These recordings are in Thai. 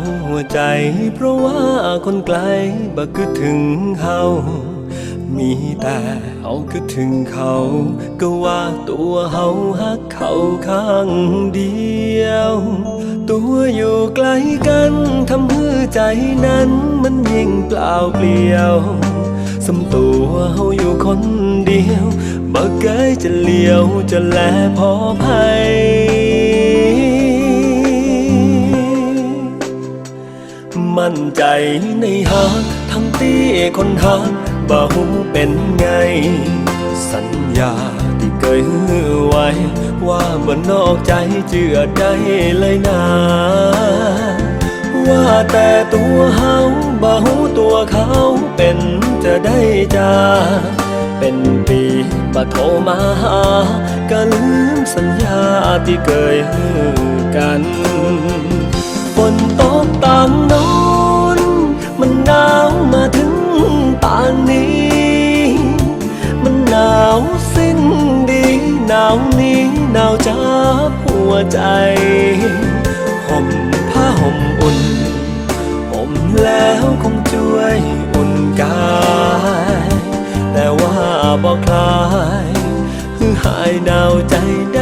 หงาหัวใจ เพราะว่าคนไกลบ่คิดถึงเฮามีแต่เอาคิดถึงเขา ก็ว่าตัวเฮาฮักเขาข้างเดียว ตัวอยู่ไกลกันทำให้ใจนั้นมันยิ่งเปล่าเปลี่ยวสมตัวเฮาอยู่คนเดียวบ่เคยจะเลี้ยวจะแลพอภัย มั่นใจในฮักทั้งที่คนฮักบ่หูเป็นไง สัญญาที่เคยฮือไว้ ว่าบ่นอกใจเจือได้เลยนะ ว่าแต่ตัวเฮาบ่หูตัวเขาเป็นจะได้จาเป็นปีบ่โทรมาหาก็ลืมสัญญาที่เคยฮือกันาวนี้หนาวจับหัวใจห่มผ้าห่มอุ่นห่มแล้วคงช่วยอุ่นกายแต่ว่าบอกคลายหายหนาวใจได้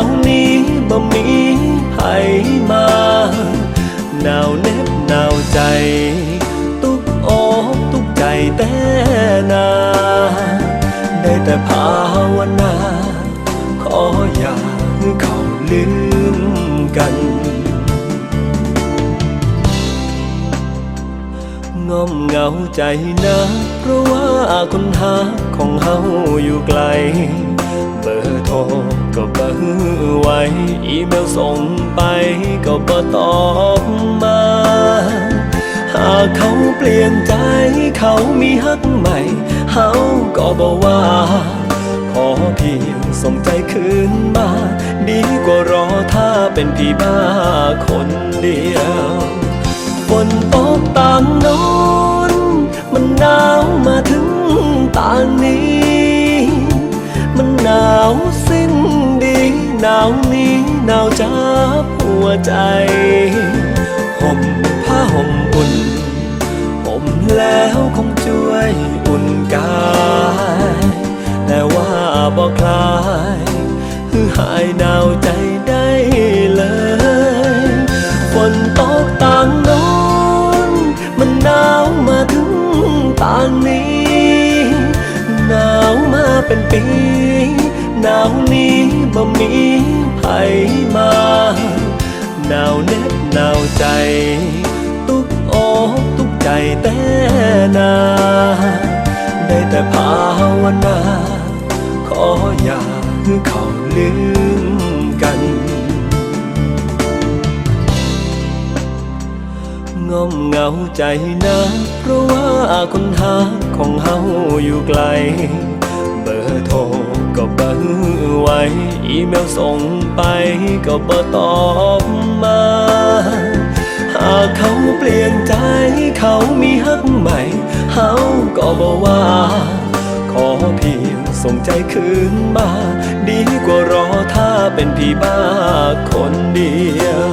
าวนี้บ่มีให้มาหนาวเน็บหนาวใจ ตุกอกตุกใจแต่นา ได้แต่ภาวนา ขออย่าเขาลืมกันงอมเหงาใจนะ เพราะว่าคนหาของเฮาอยู่ไกล เบอร์โทร ก็บ่อไว้ อีเมลส่งไปก็บ่ตอบมา หากเขาเปลี่ยนใจเขามีฮักใหม่เฮาก็บอกว่า ขอเพียงส่งใจคืนมา ดีกว่ารอถ้าเป็นพี่บ้าคนเดียวฝนตกต่างโน้นมันหนาวมาถึงตานี้ มันหนาวสิ้น หนาวนี้หนาวจับหัวใจห่มผ้าห่มอุ่นห่มแล้วคงช่วยอุ่นกายแต่ว่าบอกคลายคือหายหนาวใจได้เลยฝนตกต่างโน้นมันหนาวมาถึงต่างนี้หนาวมาเป็นปี หนาวนี้บ่มีให้มาหนาวเน็บหนาวใจ ตุกอกตุกใจแต่นาได้แต่ภาวนา ขออย่าให้เขาลืมกันงอมเหงาใจนะ เพราะว่าคนหาของเฮาอยู่ไกล เบอร์โทร อีเมลส่งไปก็บ่ตอบมา หากเขาเปลี่ยนใจเขามีฮักใหม่เฮาก็บอกว่า ขอเพียงส่งใจคืนมา ดีกว่ารอถ้าเป็นพี่บ้าคนเดียว